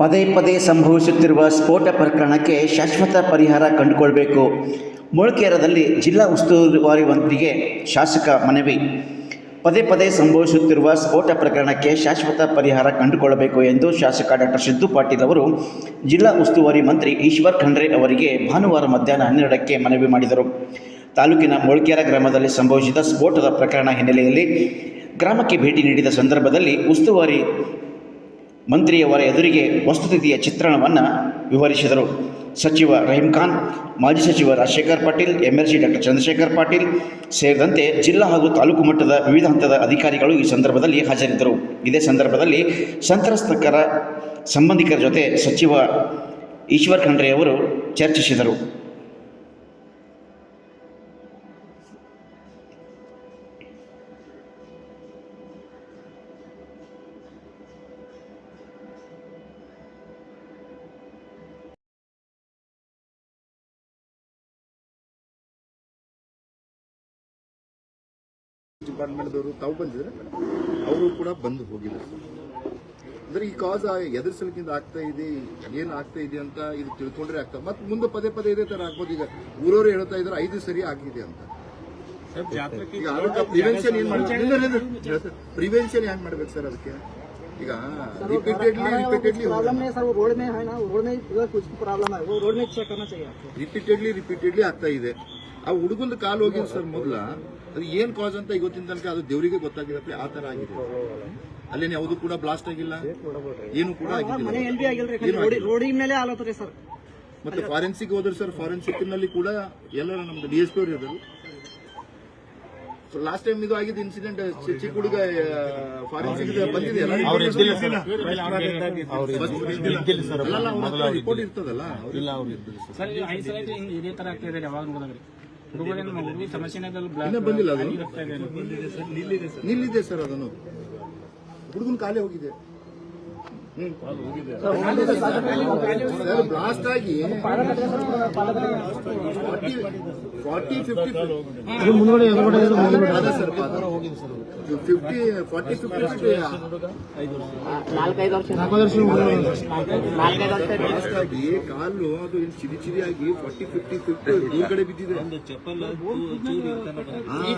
ಪದೇ ಪದೇ ಸಂಭವಿಸುತ್ತಿರುವ ಸ್ಫೋಟ ಪ್ರಕರಣಕ್ಕೆ ಶಾಶ್ವತ ಪರಿಹಾರ ಕಂಡುಕೊಳ್ಬೇಕು. ಮೊಳಕೇರದಲ್ಲಿ ಜಿಲ್ಲಾ ಉಸ್ತುವಾರಿ ಮಂತ್ರಿಗೆ ಶಾಸಕ ಮನವಿ. ಪದೇ ಪದೇ ಸಂಭವಿಸುತ್ತಿರುವ ಸ್ಫೋಟ ಪ್ರಕರಣಕ್ಕೆ ಶಾಶ್ವತ ಪರಿಹಾರ ಕಂಡುಕೊಳ್ಳಬೇಕು ಎಂದು ಶಾಸಕ ಡಾಕ್ಟರ್ ಸಿದ್ದು ಪಾಟೀಲ್ ಅವರು ಜಿಲ್ಲಾ ಉಸ್ತುವಾರಿ ಮಂತ್ರಿ ಈಶ್ವರ್ ಖಂಡ್ರೆ ಅವರಿಗೆ ಭಾನುವಾರ ಮಧ್ಯಾಹ್ನ ಹನ್ನೆರಡಕ್ಕೆ ಮನವಿ ಮಾಡಿದರು. ತಾಲೂಕಿನ ಮೊಳಕೇರ ಗ್ರಾಮದಲ್ಲಿ ಸಂಭವಿಸಿದ ಸ್ಫೋಟದ ಪ್ರಕರಣ ಹಿನ್ನೆಲೆಯಲ್ಲಿ ಗ್ರಾಮಕ್ಕೆ ಭೇಟಿ ನೀಡಿದ ಸಂದರ್ಭದಲ್ಲಿ ಉಸ್ತುವಾರಿ ಮಂತ್ರಿಯವರ ಎದುರಿಗೆ ವಸ್ತುಸ್ಥಿತಿಯ ಚಿತ್ರಣವನ್ನು ವಿವರಿಸಿದರು. ಸಚಿವ ರಹೀಂ ಖಾನ್ ಮಾಜಿ ಸಚಿವ ರಾಜಶೇಖರ್ ಪಾಟೀಲ್, ಎಂಎಲ್ಸಿ ಡಾಕ್ಟರ್ ಚಂದ್ರಶೇಖರ್ ಪಾಟೀಲ್ ಸೇರಿದಂತೆ ಜಿಲ್ಲಾ ಹಾಗೂ ತಾಲೂಕು ಮಟ್ಟದ ವಿವಿಧ ಹಂತದ ಅಧಿಕಾರಿಗಳು ಈ ಸಂದರ್ಭದಲ್ಲಿ ಹಾಜರಿದ್ದರು. ಇದೇ ಸಂದರ್ಭದಲ್ಲಿ ಸಂತ್ರಸ್ತಕರ ಸಂಬಂಧಿಕರ ಜೊತೆ ಸಚಿವ ಈಶ್ವರ್ ಖಂಡ್ರೆಯವರು ಚರ್ಚಿಸಿದರು. ಡಿಪಾರ್ಟ್ಮೆಂಟ್ದವರು ತಾವು ಬಂದಿದ್ರೆ ಅವರು ಕೂಡ ಬಂದು ಹೋಗಿಲ್ಲ ಅಂದ್ರೆ ಈ ಕಾಸ್ ಎದುರಿಸಲಿಕ್ಕಿಂತ ಆಗ್ತಾ ಇದೆ ಏನ್ ಆಗ್ತಾ ಇದೆ ಅಂತ ಇದು ತಿಳ್ಕೊಂಡ್ರೆ ಆಗ್ತದೆ ಮತ್ತೆ ಮುಂದೆ ಪದೇ ಪದೇ ಇದೇ ತರ ಆಗ್ಬೋದು ಈಗ ಊರವರು ಹೇಳ್ತಾ ಇದ್ದಾರೆ ಐದು ಸರಿ ಆಗಿದೆ ಅಂತ ಈಗ ಅದಕ್ಕೆ ಪ್ರಿವೆನ್ಷನ್ ಏನ್ ಮಾಡ್ಬೇಕು ಪ್ರಿವೆನ್ಷನ್ ಹೆಂಗ್ ಮಾಡ್ಬೇಕು ಸರ್ ಅದಕ್ಕೆ ಈಗ ರಿಪೀಟೆಡ್ಲಿ ರಿಪೀಟೆಡ್ಲಿ प्रॉब्लम नहीं है सर वो रोड में है ना वो रोड में इधर कुछ प्रॉब्लम है वो रोड में चेक करना चाहिए आपको ರಿಪೀಟೆಡ್ಲಿ ರಿಪೀಟೆಡ್ಲಿ ಆಗ್ತಾ ಇದೆ ಆ ಹುಡುಗಂದು ಕಾಲು ಹೋಗಿದೆ ಸರ್ ಮೊದಲ. ಅದು ಏನ್ ಕಾಸ್ ಅಂತ ಇವತ್ತಿನ ತನಕ ಅದು ದೇವರಿಗೆ ಗೊತ್ತಾಗಿರತ್ತೆ ಆ ತರ ಆಗಿದೆ. ಅಲ್ಲೇನು ಯಾವುದು ಕೂಡ ಬ್ಲಾಸ್ಟ್ ಆಗಿಲ್ಲ? ಏನು ಕೂಡ ಆಗಿಲ್ಲ. ಮೇಲೆ ಸರ್. ಮತ್ತೆ ಫಾರೆನ್ಸಿಕ್ ಹೋದ್ರೆ ಸರ್ ಫಾರೆನ್ಸಿಕ್ನಲ್ಲಿ ಕೂಡ ಎಲ್ಲ ನಮ್ದು ಡಿ ಎಸ್ ಪಿ ಅವರು ಇರೋದು ಲಾಸ್ಟ್ ಟೈಮ್ ಇದು ಆಗಿದ್ದು ಇನ್ಸಿಡೆಂಟ್ ಚಿಕ್ಕ ಹುಡುಗ ಫಾರೆನ್ಸಿಕ್ ಬಂದಿದೆಯಲ್ಲ ರಿಪೋರ್ಟ್ ಇರ್ತದಲ್ಲ? ಸರ್. ಇದು ಐದು ಸಲ ಇದೇ ತರ ಆಗ್ತಾ ಯಾವಾಗ ನೋಡಿದ್ರಿ ಬಂದಿಲ್ಲ ಅದು. ನಿಲ್ಲಿದೆ ಸರ್ ಅದನ್ನು. ಹುಡುಗನ ಕಾಲೇ ಹೋಗಿದೆ. ಬ್ಲಾಸ್ಟ್ ಆಗಿ forty fifty fifty forty fifty ನಾಲ್ಕೈದು ವರ್ಷ. ಬ್ಲಾಸ್ಟ್ ಆಗಿ ಕಾಲು ಅದು ಇಲ್ಲಿ ಚಿರಿ ಆಗಿ ಫಾರ್ಟಿ ಫಿಫ್ಟಿ ಫಿಫ್ಟಿ ಈ ಕಡೆ ಬಿದ್ದಿದೆ. ಈ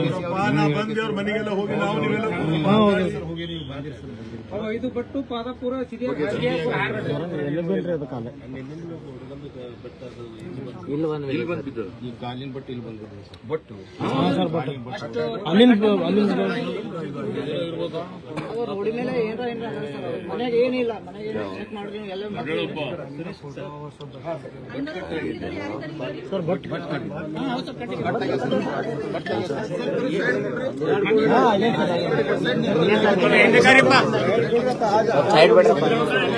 ಕಡೆ ಬಂದು ಚಪ್ಪಲ್ ಚೂರಿ ಈ ಕಡೆ ಬಂದು ಬಿಟ್ಟಿದ್ದಾರೆ ಇದು ಬಟ್ಟು ಪಾದ ಪೂರ ಇಲ್ಲಿ ಬಂದು ಬಿದ್ದು ರೋಡಿ ಮೇಲೆ ಏನಾರ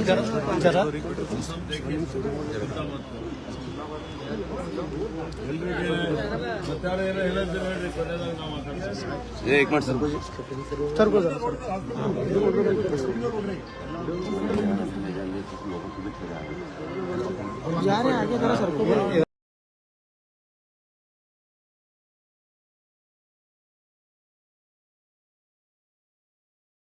ಏನಾರ ಸರ್ ಮನೆಗೆ ಏನಿಲ್ಲ ಮನೆಗೆ ಏನು ಚೆಕ್ ಮಾಡಿದ್ರೆ ಎಲ್ಲ जा रहे हैं आगे जरा सर को